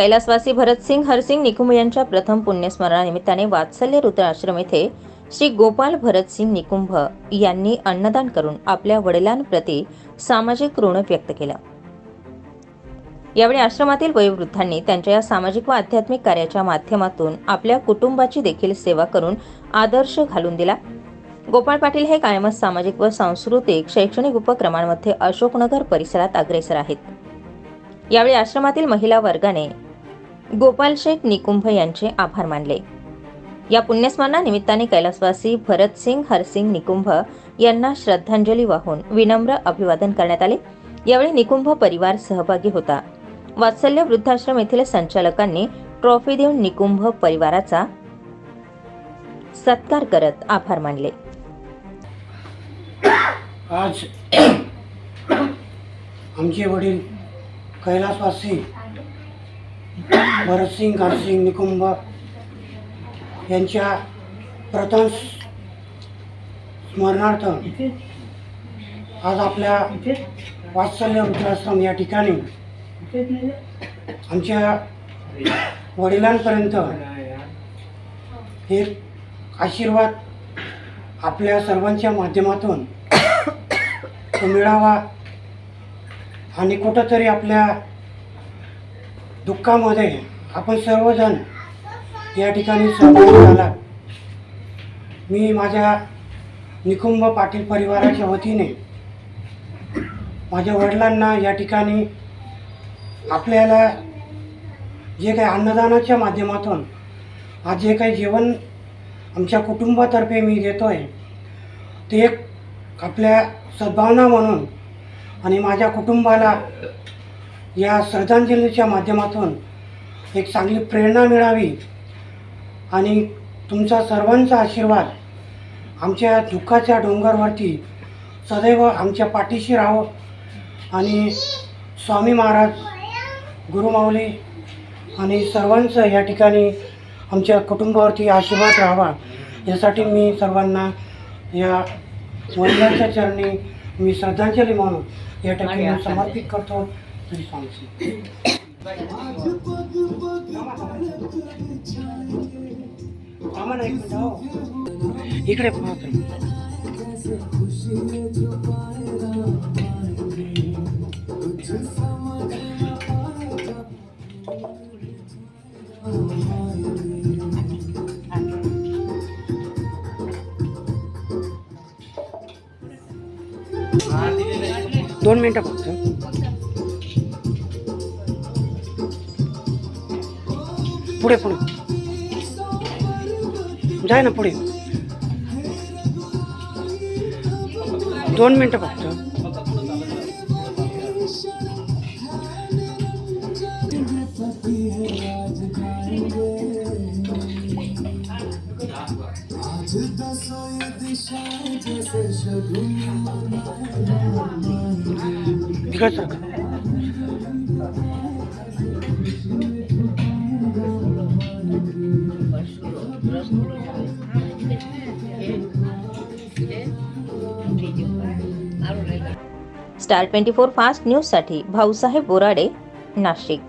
कैलासवासी भरतसिंग हरसिंग निकुंभ यांच्या प्रथम पुण्यस्मरणानिमित्ताने वात्सल्य रुद्राश्रम येथे श्री गोपाल भरतसिंग निकुंभ यांनी अन्नदान करून आपल्या वडिलांप्रती सामाजिक ऋण व्यक्त केलं. यावेळी आश्रमातील वयोवृद्धांनी त्यांच्या या सामाजिक व आध्यात्मिक कार्याच्या माध्यमातून आपल्या कुटुंबाची देखील सेवा करून आदर्श घालून दिला. गोपाळ पाटील हे कायमच सामाजिक व सांस्कृतिक शैक्षणिक उपक्रमांमध्ये अशोकनगर परिसरात अग्रेसर आहेत. यावेळी आश्रमातील महिला वर्गाने गोपाल शेख निकुंभ यांचे आभार मानले. या पुण्यस्मरणानिमित्ताने कैलासवासी भरतसिंग हरसिंग निकुंभ यांना श्रद्धांजली वाहून विनम्र अभिवादन करण्यात आले. यावेळी निकुंभ परिवार सहभागी होता. वात्सल्य वृद्धाश्रम येथील संचालकांनी ट्रॉफी देऊन निकुंभ परिवाराचा सत्कार करत आभार मानले. आज आमचे वडील कैलासवासी भरतसिंग हरसिंग निकुंभ यांच्या प्रथम स्मरणार्थ आज आपल्या वात्सल्य वृद्धाश्रम या ठिकाणी आमच्या वडिलांपर्यंत एक आशीर्वाद आपल्या सर्वांच्या माध्यमातून तो मिळावा आणि कुठंतरी आपल्या दुःखामध्ये आपण सर्वजण या ठिकाणी सहभागी झाला मी माझ्या निकुंभ पाटील परिवाराच्या वतीने माझ्या वडिलांना या ठिकाणी आपल्याला जे काही अन्नदानाच्या माध्यमातून आज जे काही जेवण आमच्या कुटुंबातर्फे मी देतो आहे ते एक आपल्या सद्भावना म्हणून आणि माझ्या कुटुंबाला या श्रद्धांजलीच्या माध्यमातून एक चांगली प्रेरणा मिळावी आणि तुमचा सर्वांचा आशीर्वाद आमच्या दुःखाच्या डोंगरवरती सदैव आमच्या पाठीशी राहो. आणि स्वामी महाराज गुरुमाऊली आणि सर्वांचं या ठिकाणी आमच्या कुटुंबावरती आशीर्वाद राहावा. यासाठी मी सर्वांना या वडिलांच्या चरणी मी श्रद्धांजली म्हणून या ठिकाणी समर्पित करतो. श्री एक हो. इकडे दोन मिनटं फक्त पुढे पुढे. जाय ना पुढे. दोन मिनटं फक्त. तिकडे सरका स्टार ट्वेंटी फोर फास्ट न्यूजसाठी भाऊसाहेब बोराडे नाशिक.